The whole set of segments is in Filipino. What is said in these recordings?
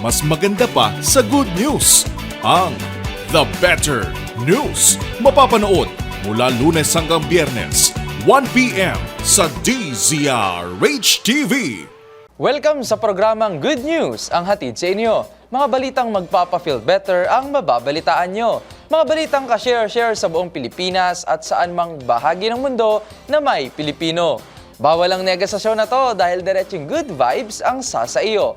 mas maganda pa sa good news. Ang The Better News. Mapapanood mula lunes hanggang biyernes, 1pm sa DZRH TV. Welcome sa programang Good News, ang hatid sa inyo. Mga balitang magpapa-feel better ang mababalitaan nyo. Mga balitang ka-share-share sa buong Pilipinas at saan mang bahagi ng mundo na may Pilipino. Bawal ang nega sa show na to dahil diretsong good vibes ang sasa iyo.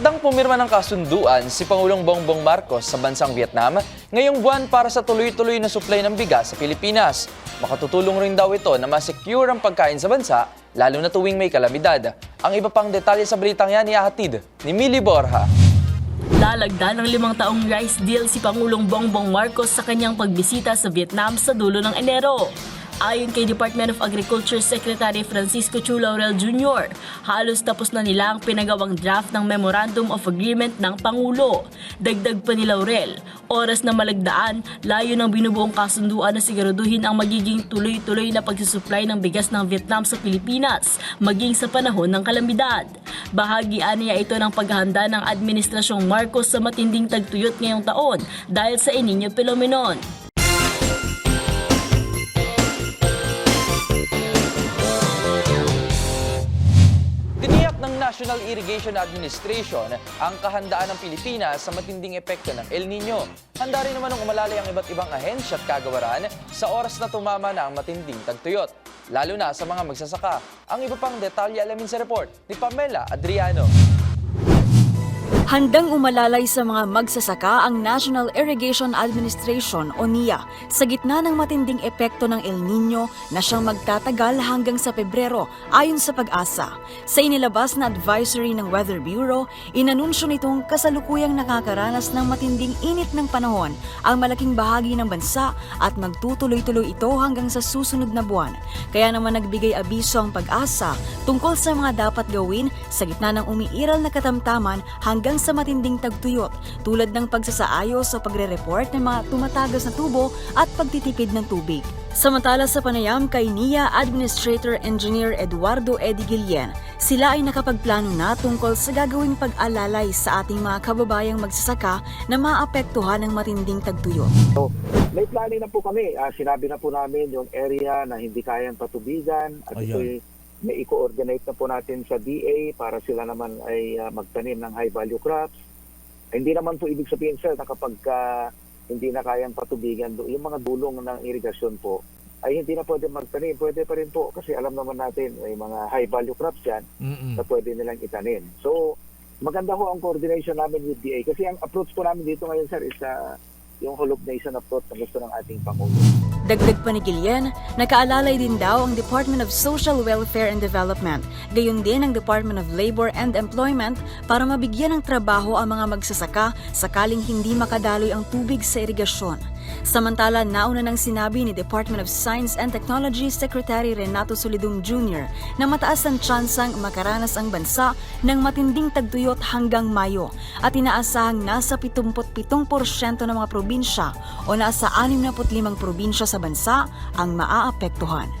pumirma ng kasunduan si Pangulong Bongbong Marcos sa bansang Vietnam ngayong buwan para sa tuloy-tuloy na supply ng bigas sa Pilipinas. Makatutulong rin daw ito na masecure ang pagkain sa bansa, lalo na tuwing may kalamidad. Ang iba pang detalye sa balitang yan ihahatid ni Mili Borja. Lalagda ng limang taong rice deal si Pangulong Bongbong Marcos sa kanyang pagbisita sa Vietnam sa dulo ng Enero. Ayon kay Department of Agriculture Secretary Francisco Chu Laurel Jr., halos tapos na nila ang pinagawang draft ng Memorandum of Agreement ng Pangulo. Dagdag pa ni Laurel, oras na malagdaan, layo ng binubuong kasunduan na siguraduhin ang magiging tuloy-tuloy na pagsusupply ng bigas ng Vietnam sa Pilipinas, maging sa panahon ng kalamidad. Bahagi niya ito ng paghahanda ng Administrasyong Marcos sa matinding tagtuyot ngayong taon dahil sa El Nino National Irrigation Administration ang kahandaan ng Pilipinas sa matinding epekto ng El Nino. Handa rin naman ng umalalay ang iba't ibang ahensya at kagawaran sa oras na tumama na ang matinding tagtuyot, lalo na sa mga magsasaka. Ang iba pang detalye alamin sa report ni Pamela Adriano. Handang umalalay sa mga magsasaka ang National Irrigation Administration o NIA sa gitna ng matinding epekto ng El Nino na siyang magtatagal hanggang sa Pebrero ayon sa pag-asa. Sa inilabas na advisory ng Weather Bureau, inanunsyo nitong kasalukuyang nakakaranas ng matinding init ng panahon ang malaking bahagi ng bansa at magtutuloy-tuloy ito hanggang sa susunod na buwan. Kaya naman nagbigay abiso ang pag-asa tungkol sa mga dapat gawin sa gitna ng umiiral na katamtaman hanggang sa matinding tagtuyot tulad ng pagsasaayos o pagre-report ng mga tumatagas na tubo at pagtitipid ng tubig. Samantala sa panayam kay NIA Administrator Engineer Eduardo Eddie Guillen, sila ay nakapagplano na tungkol sa gagawing pag-alalay sa ating mga kababayang magsasaka na maapektuhan ng matinding tagtuyot. So, may planning na po kami. Ah, sinabi na po namin yung area na hindi kayang patubigan at Ayan. ito'y may i-coordinate na po natin sa DA para sila naman ay ah, magtanim ng high value crops. Hindi naman po ibig sabihin sir na kapag ah, hindi na kayang patubigan do- yung mga dulong ng irigasyon po ay hindi na pwede magtanim. Pwede pa rin po kasi alam naman natin may mga high value crops yan na pwede nilang itanim. So, maganda ho ang coordination namin with DA kasi ang approach po namin dito ngayon sir is ah, yung nation approach na gusto ng ating Pangulo. Dagdag pa ni Gillian, nakaalalay din daw ang Department of Social Welfare and Development, gayon din ang Department of Labor and Employment para mabigyan ng trabaho ang mga magsasaka sakaling hindi makadaloy ang tubig sa irigasyon. Samantala, nauna nang sinabi ni Department of Science and Technology Secretary Renato Solidum Jr. na mataas ang tsansang makaranas ang bansa ng matinding tagtuyot hanggang Mayo at inaasahang nasa 77% ng mga probinsya o nasa 65 probinsya sa bansa ang maaapektuhan.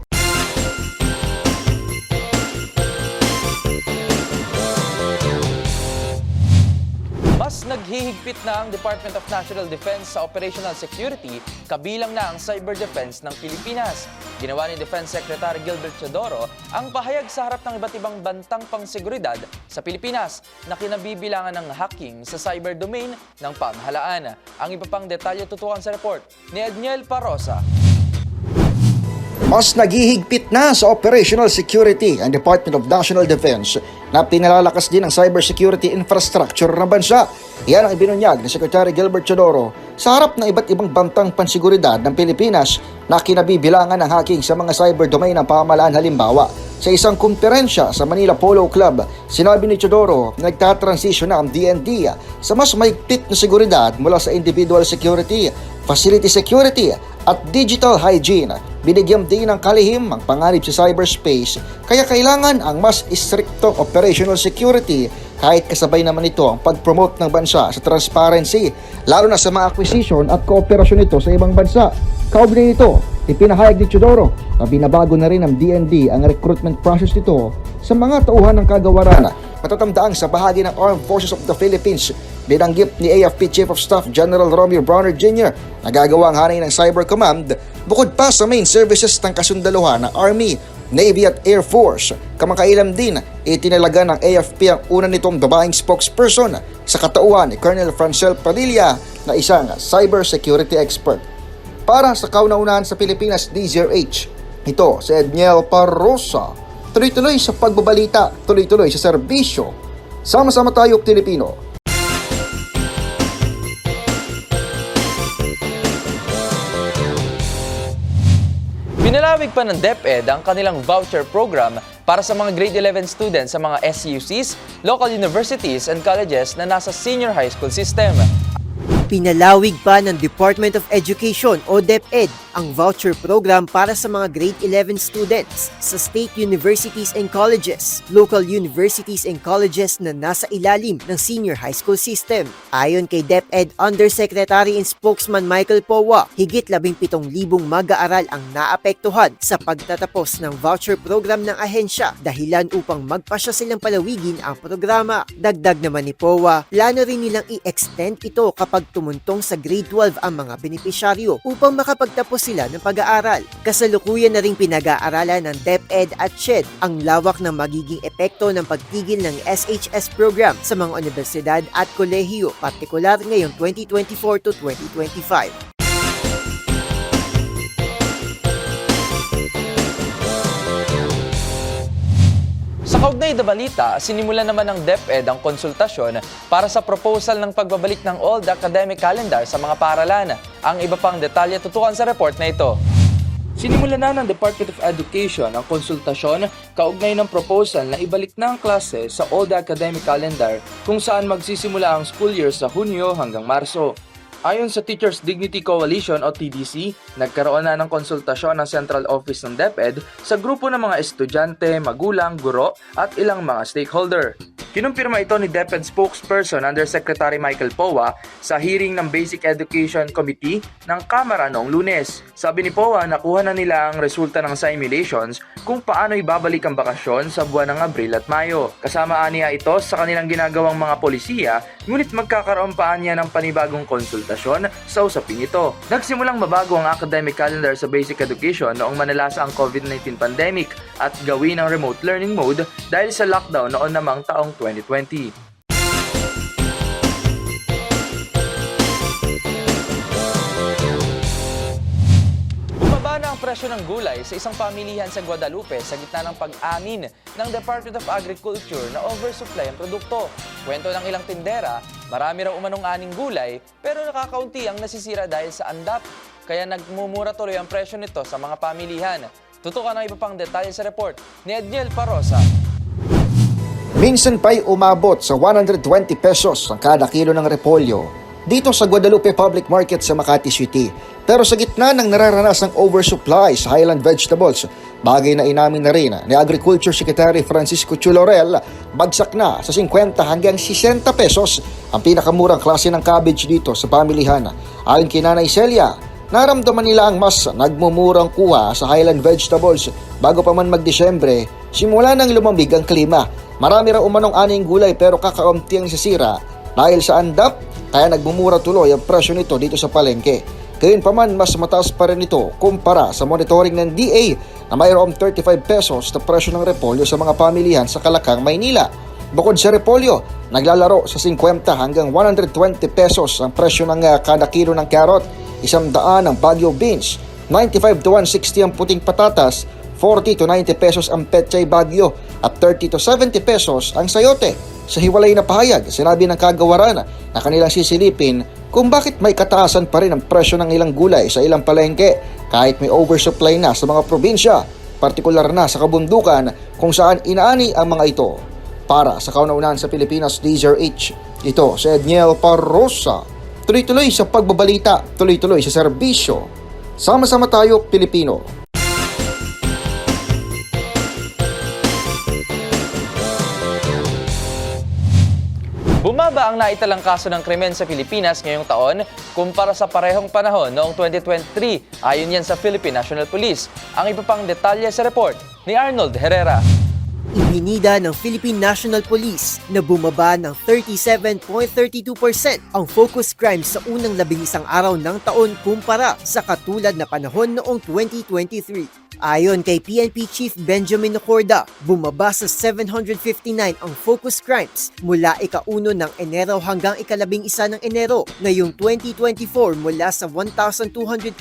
Naghihigpit na ang Department of National Defense sa operational security, kabilang na ang cyber defense ng Pilipinas. Ginawa ni Defense Secretary Gilbert Chodoro ang pahayag sa harap ng iba't ibang bantang pangseguridad sa Pilipinas na kinabibilangan ng hacking sa cyber domain ng pamahalaan. Ang iba pang detalye tutukan sa report ni Edniel Parosa. Mas naghihigpit na sa operational security ang Department of National Defense na pinalalakas din ang cybersecurity infrastructure ng bansa. Yan ang ibinunyag ni Secretary Gilbert Chodoro sa harap ng iba't ibang bantang pansiguridad ng Pilipinas na kinabibilangan ng hacking sa mga cyber domain ng pamahalaan halimbawa. Sa isang kumperensya sa Manila Polo Club, sinabi ni Chodoro na nagtatransition na ang DND sa mas mahigpit na seguridad mula sa individual security, facility security at digital hygiene. Binigyan din ng kalihim ang panganib sa cyberspace kaya kailangan ang mas istriktong operational security kahit kasabay naman ito ang pag-promote ng bansa sa transparency lalo na sa mga acquisition at kooperasyon nito sa ibang bansa. Kaugnay nito, ipinahayag ni Chodoro na binabago na rin ng DND ang recruitment process nito sa mga tauhan ng kagawaran. Matatamdaang sa bahagi ng Armed Forces of the Philippines, binanggit ni AFP Chief of Staff General Romeo Browner Jr. na gagawa ang hanay ng Cyber Command bukod pa sa main services ng kasundaluhan ng Army, Navy at Air Force. Kamakailan din, itinalaga ng AFP ang una nitong babaeng spokesperson sa katauhan ni Colonel Francel Padilla na isang cybersecurity expert. Para sa kauna-unahan sa Pilipinas DZRH, ito si Edniel Parrosa. Tuloy-tuloy sa pagbabalita, tuloy-tuloy sa serbisyo. Sama-sama tayo Pilipino. Binalawig pa ng DepEd ang kanilang voucher program para sa mga grade 11 students sa mga SUCs, local universities and colleges na nasa senior high school system. Pinalawig pa ng Department of Education o DepEd ang voucher program para sa mga grade 11 students sa state universities and colleges, local universities and colleges na nasa ilalim ng senior high school system. Ayon kay DepEd Undersecretary and Spokesman Michael Powa, higit 17,000 mag-aaral ang naapektuhan sa pagtatapos ng voucher program ng ahensya dahilan upang magpasya silang palawigin ang programa. Dagdag naman ni Powa, plano rin nilang i-extend ito kapag tumuntong sa grade 12 ang mga benepisyaryo upang makapagtapos sila ng pag-aaral. Kasalukuyan na ring pinag-aaralan ng DepEd at SHED ang lawak ng magiging epekto ng pagtigil ng SHS program sa mga universidad at kolehiyo, partikular ngayong 2024 to 2025. Kaugnay na balita, sinimulan naman ng DepEd ang konsultasyon para sa proposal ng pagbabalik ng old academic calendar sa mga paaralan. Ang iba pang detalye tutukan sa report na ito. Sinimulan na ng Department of Education ang konsultasyon kaugnay ng proposal na ibalik na ang klase sa old academic calendar kung saan magsisimula ang school year sa Hunyo hanggang Marso. Ayon sa Teachers Dignity Coalition o TDC, nagkaroon na ng konsultasyon ng Central Office ng DepEd sa grupo ng mga estudyante, magulang, guro at ilang mga stakeholder. Kinumpirma ito ni DepEd spokesperson Undersecretary Michael Powa sa hearing ng Basic Education Committee ng Kamara noong lunes. Sabi ni Powa, nakuha na nila ang resulta ng simulations kung paano ibabalik ang bakasyon sa buwan ng Abril at Mayo. Kasama aniya ito sa kanilang ginagawang mga polisiya, ngunit magkakaroon pa niya ng panibagong konsultasyon sa usaping ito. Nagsimulang mabago ang academic calendar sa basic education noong manalasa ang COVID-19 pandemic at gawin ang remote learning mode dahil sa lockdown noon namang taong 2020. Bumaba na ang presyo ng gulay sa isang pamilihan sa Guadalupe sa gitna ng pag-amin ng Department of Agriculture na oversupply ang produkto. Kwento ng ilang tindera, marami raw umanong aning gulay pero nakakaunti ang nasisira dahil sa andap. Kaya nagmumura tuloy ang presyo nito sa mga pamilihan. Tutukan ang iba pang detalye sa report ni Edniel Parosa. Minsan pa'y umabot sa 120 pesos ang kada kilo ng repolyo dito sa Guadalupe Public Market sa Makati City. Pero sa gitna ng nararanasang oversupply sa highland vegetables, bagay na inamin na rin ni Agriculture Secretary Francisco Chulorel, bagsak na sa 50 hanggang 60 pesos ang pinakamurang klase ng cabbage dito sa pamilihan. Ayon kay Nanay Celia, naramdaman nila ang mas nagmumurang kuha sa highland vegetables bago pa man mag-Desyembre, simula nang lumamig ang klima. Marami raw umanong aning gulay pero kakaunti ang sisira Dahil sa andap, kaya nagmumura tuloy ang presyo nito dito sa palengke. Gayunpaman, mas mataas pa rin ito kumpara sa monitoring ng DA na mayroong 35 pesos na presyo ng repolyo sa mga pamilihan sa Kalakang, Maynila. Bukod sa repolyo, naglalaro sa 50 hanggang 120 pesos ang presyo ng ah, kada kilo ng carrot, isang daan ang Baguio beans, 95 to 160 ang puting patatas, 40 to 90 pesos ang petchay Baguio at 30 to 70 pesos ang sayote. Sa hiwalay na pahayag, sinabi ng kagawaran na kanilang sisilipin kung bakit may kataasan pa rin ang presyo ng ilang gulay sa ilang palengke kahit may oversupply na sa mga probinsya, partikular na sa kabundukan kung saan inaani ang mga ito. Para sa kaunaunan sa Pilipinas, DZRH, ito si Edniel Parrosa. Tuloy-tuloy sa pagbabalita, tuloy-tuloy sa serbisyo. Sama-sama tayo, Pilipino. Bumaba ang naitalang kaso ng krimen sa Pilipinas ngayong taon kumpara sa parehong panahon noong 2023 ayon yan sa Philippine National Police. Ang iba pang detalye sa report ni Arnold Herrera. Ibinida ng Philippine National Police na bumaba ng 37.32% ang focus crimes sa unang labing isang araw ng taon kumpara sa katulad na panahon noong 2023. Ayon kay PNP Chief Benjamin Nocorda, bumaba sa 759 ang focus crimes mula ika-1 ng Enero hanggang ikalabing isa ng Enero ngayong 2024 mula sa 1,211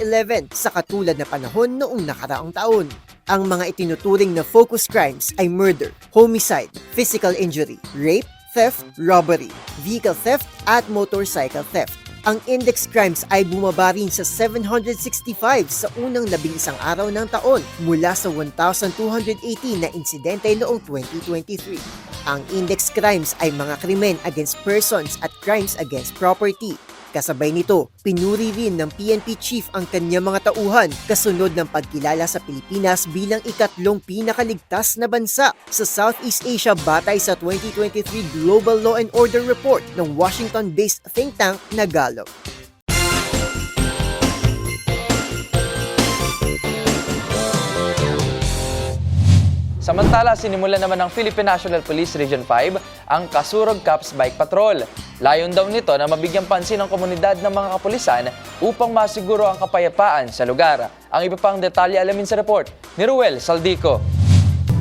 sa katulad na panahon noong nakaraang taon. Ang mga itinuturing na focus crimes ay murder, homicide, physical injury, rape, theft, robbery, vehicle theft at motorcycle theft. Ang index crimes ay bumaba rin sa 765 sa unang labing isang araw ng taon mula sa 1,218 na insidente noong 2023. Ang index crimes ay mga krimen against persons at crimes against property. Kasabay nito, pinuri rin ng PNP chief ang kanyang mga tauhan kasunod ng pagkilala sa Pilipinas bilang ikatlong pinakaligtas na bansa sa Southeast Asia batay sa 2023 Global Law and Order Report ng Washington-based think tank na Gallup. Samantala, sinimula naman ng Philippine National Police Region 5 ang Kasurog Cops Bike Patrol. Layon daw nito na mabigyan pansin ng komunidad ng mga kapulisan upang masiguro ang kapayapaan sa lugar. Ang iba pang detalye alamin sa report ni Ruel Saldico.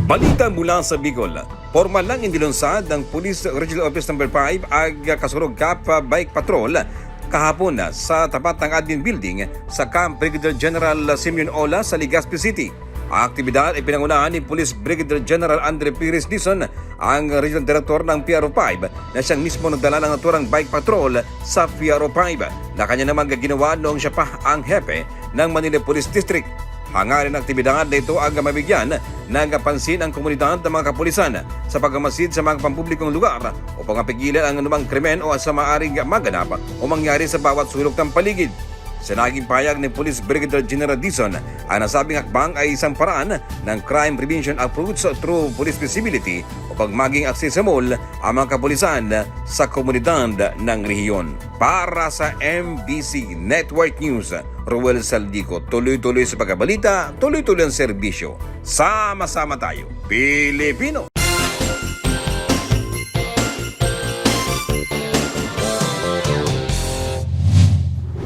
Balita mula sa Bicol. Formal lang indilunsad ng Police Regional Office No. 5 ag Kasurog Cap Bike Patrol kahapon sa tapat ng admin building sa Camp Brigadier General Simeon Ola sa Legazpi City. Ang aktibidad ay pinangunahan ni Police Brigadier General Andre Pires Dizon, ang Regional Director ng PRO 5 na siyang mismo nagdala ng naturang bike patrol sa PRO 5 na kanya naman ginawa noong siya pa ang hepe ng Manila Police District. Hangarin ang aktibidad na ito ang mabigyan ng pansin ang komunidad ng mga kapulisan sa pagmamasid sa mga pampublikong lugar upang mapigilan ang anumang krimen o sa maaring maganap o mangyari sa bawat sulok ng paligid. Sa payag ni Police Brigadier General Dizon, ang nasabing hakbang ay isang paraan ng crime prevention approach through police visibility upang maging accessible ang mga kapulisan sa komunidad ng rehiyon. Para sa MBC Network News, Ruel Saldico, tuloy-tuloy sa pagkabalita, tuloy-tuloy ang serbisyo. Sama-sama tayo, Pilipino!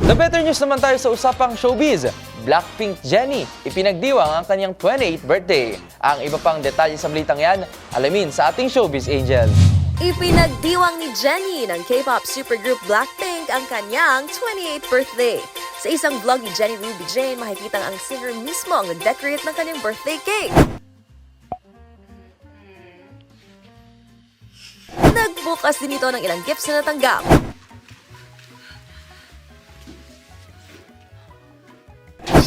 The better news naman tayo sa usapang showbiz. Blackpink Jennie, ipinagdiwang ang kanyang 28th birthday. Ang iba pang detalye sa balitang yan, alamin sa ating showbiz angel. Ipinagdiwang ni Jennie ng K-pop supergroup Blackpink ang kanyang 28th birthday. Sa isang vlog ni Jennie Ruby Jane, makikita ang singer mismo ang nag-decorate ng kanyang birthday cake. Nagbukas din ito ng ilang gifts na natanggap.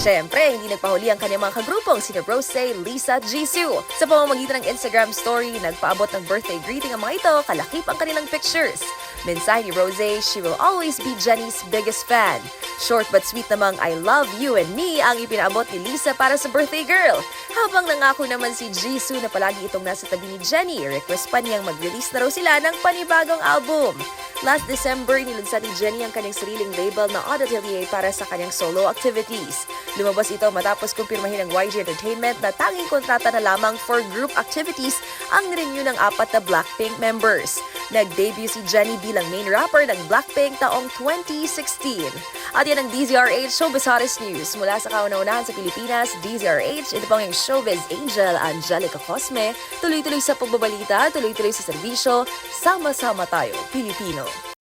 Siyempre, hindi nagpahuli ang kanyang mga kagrupong sina Rose, Lisa at Jisoo. Sa pamamagitan ng Instagram story, nagpaabot ng birthday greeting ang mga ito, kalakip ang kanilang pictures. Mensahe ni Rose, she will always be Jenny's biggest fan. Short but sweet namang I love you and me ang ipinaabot ni Lisa para sa birthday girl. Habang nangako naman si Jisoo na palagi itong nasa tabi ni Jenny, request pa niyang mag-release na raw sila ng panibagong album. Last December, nilunsad ni Jenny ang kanyang sariling label na Odd Atelier para sa kanyang solo activities. Lumabas ito matapos kumpirmahin ng YG Entertainment na tanging kontrata na lamang for group activities ang renew ng apat na Blackpink members. Nag-debut si Jennie bilang main rapper ng Blackpink taong 2016. At yan ang DZRH Showbiz Hottest News. Mula sa kauna-unahan sa Pilipinas, DZRH, ito pang yung Showbiz Angel Angelica Cosme. Tuloy-tuloy sa pagbabalita, tuloy-tuloy sa serbisyo. Sama-sama tayo, Pilipino.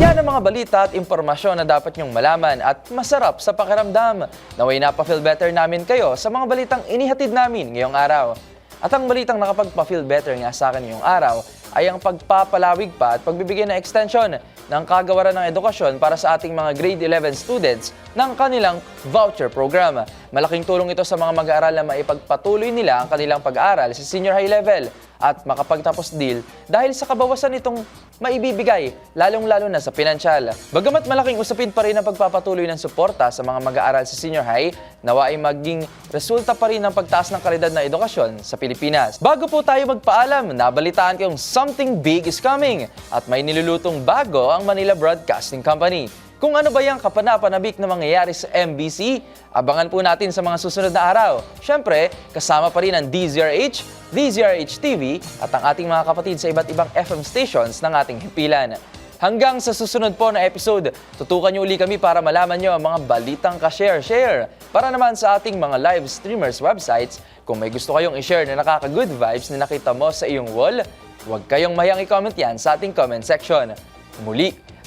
Yan ang mga balita at impormasyon na dapat niyong malaman at masarap sa pakiramdam. Naway napafeel better namin kayo sa mga balitang inihatid namin ngayong araw. At ang balitang nakapagpa-feel better nga sa akin ngayong araw ay ang pagpapalawig pa at pagbibigay ng extension ng kagawaran ng edukasyon para sa ating mga grade 11 students ng kanilang voucher program. Malaking tulong ito sa mga mag-aaral na maipagpatuloy nila ang kanilang pag-aaral sa senior high level at makapagtapos deal dahil sa kabawasan itong maibibigay, lalong-lalo na sa pinansyal. Bagamat malaking usapin pa rin ang pagpapatuloy ng suporta sa mga mag-aaral sa senior high, nawa ay maging resulta pa rin ng pagtaas ng kalidad ng edukasyon sa Pilipinas. Bago po tayo magpaalam, nabalitaan ko yung something big is coming at may nilulutong bago ang Manila Broadcasting Company. Kung ano ba yung kapanapanabik na mangyayari sa MBC, abangan po natin sa mga susunod na araw. Siyempre, kasama pa rin ang DZRH, DZRH TV at ang ating mga kapatid sa iba't ibang FM stations ng ating himpilan. Hanggang sa susunod po na episode, tutukan niyo uli kami para malaman niyo ang mga balitang ka-share-share. Para naman sa ating mga live streamers websites, kung may gusto kayong i-share na nakaka-good vibes na nakita mo sa iyong wall, huwag kayong mayang i-comment yan sa ating comment section. Muli,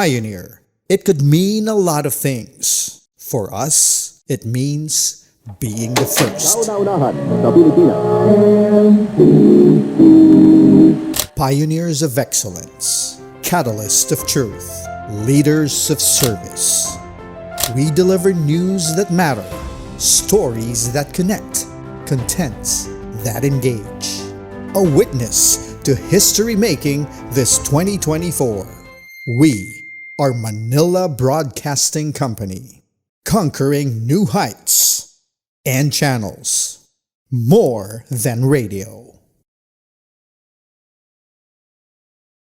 Pioneer. It could mean a lot of things. For us, it means being the first. Pioneers of excellence, catalysts of truth, leaders of service. We deliver news that matter, stories that connect, contents that engage. A witness to history making this 2024. We are Manila Broadcasting Company, conquering new heights and channels. More than radio.